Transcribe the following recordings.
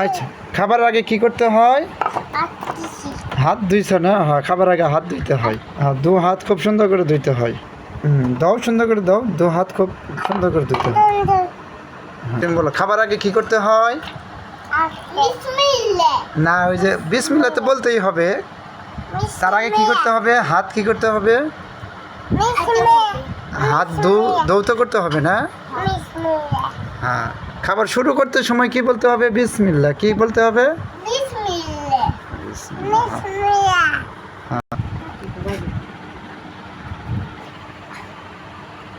আচ্ছা খাবার আগে কি করতে হয়? হাত ধুইছ না? হ্যাঁ খাবার আগে হাত ধুইতে হয়। আর দু হাত খুব সুন্দর করে ধুইতে হয়। হুম দাও সুন্দর করে দাও। দু হাত খুব সুন্দর করে ধুইতে হয়। তুমি বলো খাবার আগে কি করতে হয়? না ওই যে বিসমিল্লা তো বলতেই হবে। তার আগে কি করতে হবে? হাত কি করতে হবে? হাত ধু ধৌত করতে হবে না? হ্যাঁ খাবার শুরু করতে সময় কি বলতে হবে? বিসমিল্লা কি বলতে হবে? বিসমিল্লাহ বিসমিল্লাহ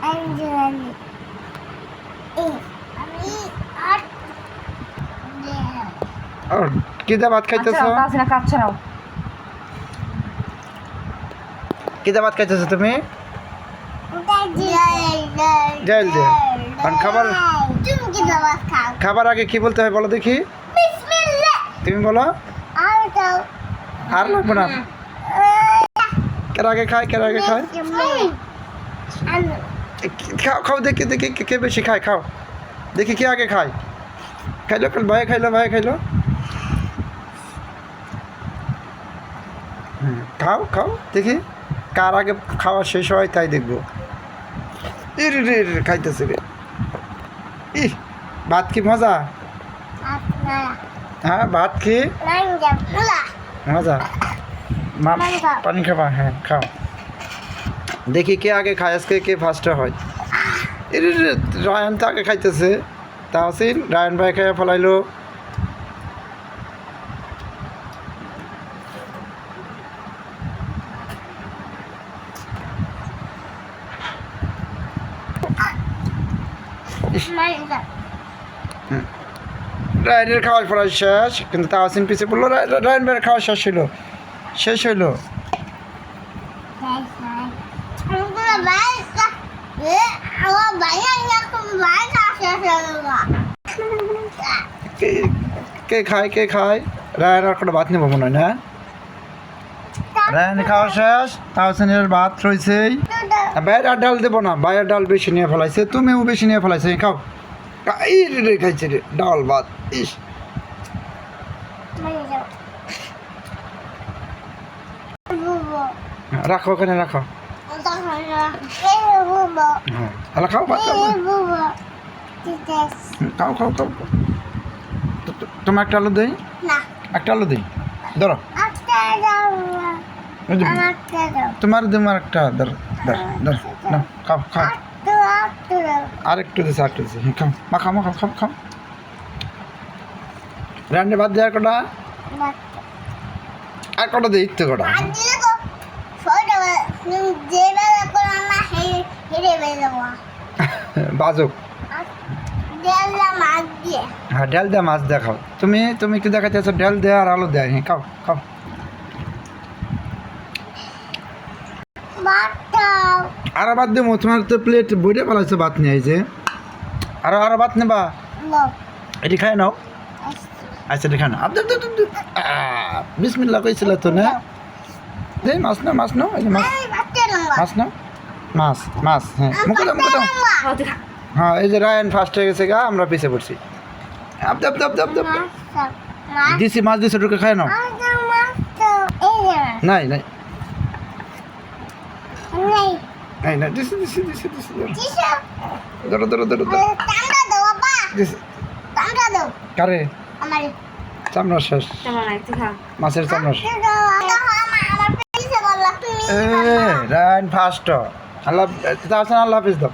আঞ্জলি এই আমি আট আর কি দা ভাত খাইতেছ? আচ্ছা তাসিনা কাচ্ছা নাও। কি দা ভাত খাইতেছ তুমি? জল দে। আর খাবার- খাবার আগে কি বলতে হয় বলো দেখি? তুমি বলো। আর লাগবে না? কের আগে খায় কের আগে খায়? খাও খাও দেখি দেখি কে- বেশি খায় খাও। দেখি কে আগে খায়। খাইলো ভাই খাইলো ভাই খাইলো? খাও খাও দেখি। কার আগে খাওয়া শেষ হয় তাই দেখব। ইর খাইতেছে রে। ই ভাত কি মজা হ্যাঁ ভাত কি মজা মা পানি খাও। পানি খাবা হ্যাঁ খাও দেখি কে আগে খায় আজকে কে ফার্স্টে হয় এর রায়ন তো আগে খাইতেছে তাহসিন রায়ন ভাই খাইয়া ফলাইলো রায়নের খাওয়া ফলাই শেষ, কিন্তু তাহসিন পিছিয়ে পড়ল। রায়ন ভাইয়ের খাওয়া শেষ হইল। শেষ হইল। কে খায় কে খায়? রায়ন আর কোনো ভাত নেব মনে হয় না রায়ন খাওয়া শেষ তাহসিনের ভাত রয়েছেই বাইরে ডাল দেবো না বাইরের ডাল বেশি নিয়ে ফেলাইছে, তুমিও বেশি নিয়ে ফেলাইছে খাও। এই রে খাইছে রে ডাল ভাত ইস। রাখো ওখানে রাখো। হ্যাঁ খাও ভাত খাও খাও খাও খাও। তোমার একটা আলু দেই? একটা আলু দেই? ধরো। তোমার তোমার একটা ধরো ধরো ধরো খাও খাও একটু একটু দাও আর একটু দিছে আর একটু দিছে। খাও মা খাও মা খাও খাও খাও রান্নে ভাত দেওয়ার কটা? আর কটা দিই কটা? তো দেবো বাজুক। হ্যাঁ ডাল দেয়া মাছ দেখাও। তুমি তুমি কি দেখাচ্ছ ডাল দেয়া আর আলু দেয়। হ্যাঁ খাও খাও। আর বাদ দেবো তোমার তো প্লেট বইটা পালাইছো ভাত নিয়ে আইছে। আরও আরও ভাত নেবা? এটি খাই নাও। আচ্ছা। এটি খাই নাও। আব্দুল দুল দুল বিসমিল্লা কইছিল তো না? দেই মাছ নাও মাছ নাও এই মাছ। মাছ নাও? মাছ মাছ হ্যাঁ। মুখে দাও মুখে দাও। দেখা। হ্যাঁ এই যে রায়ন ফার্স্ট হয়ে গেছে গা আমরা পিছিয়ে পড়ছি। দাব দাব দাব দাব মাছ দিছি মাছ দিছি ঢুকে খাই নাও। মাছ তো এই যে। নাই নাই নেই। নাই না দিছি দিছি দিছি দিছি ধরো। ধরো ধরো ধরো ধরো টাঙ্গা দাও বাবা দিছি টাঙ্গা দাও কারে আমার চামড়া শেষ. মাছের চামড়া শেষ। রান ফার্স্ট আল্লাহ আল্লাহ হাফিজ দাও।